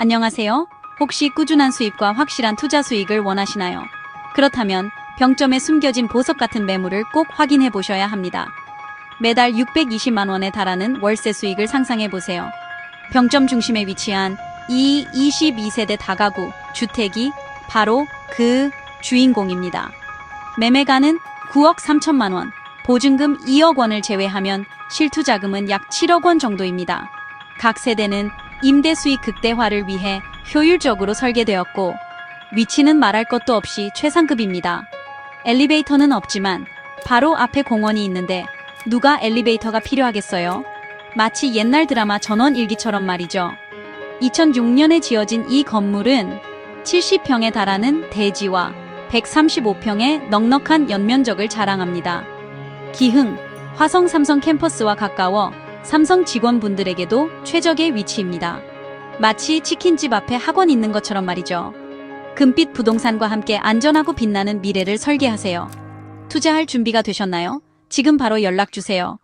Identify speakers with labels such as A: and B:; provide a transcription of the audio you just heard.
A: 안녕하세요. 혹시 꾸준한 수입과 확실한 투자 수익을 원하시나요? 그렇다면 병점에 숨겨진 보석 같은 매물을 꼭 확인해 보셔야 합니다. 매달 620만 원에 달하는 월세 수익을 상상해 보세요. 병점 중심에 위치한 이 22세대 다가구 주택이 바로 그 주인공입니다. 매매가는 9억 3천만 원, 보증금 2억 원을 제외하면 실투자금은 약 7억 원 정도입니다. 각 세대는 임대 수익 극대화를 위해 효율적으로 설계되었고 위치는 말할 것도 없이 최상급입니다. 엘리베이터는 없지만 바로 앞에 공원이 있는데 누가 엘리베이터가 필요하겠어요? 마치 옛날 드라마 전원 일기처럼 말이죠. 2006년에 지어진 이 건물은 70평에 달하는 대지와 135평의 넉넉한 연면적을 자랑합니다. 기흥, 화성 삼성 캠퍼스와 가까워 삼성 직원분들에게도 최적의 위치입니다. 마치 치킨집 앞에 학원 있는 것처럼 말이죠. 금빛 부동산과 함께 안전하고 빛나는 미래를 설계하세요. 투자할 준비가 되셨나요? 지금 바로 연락 주세요.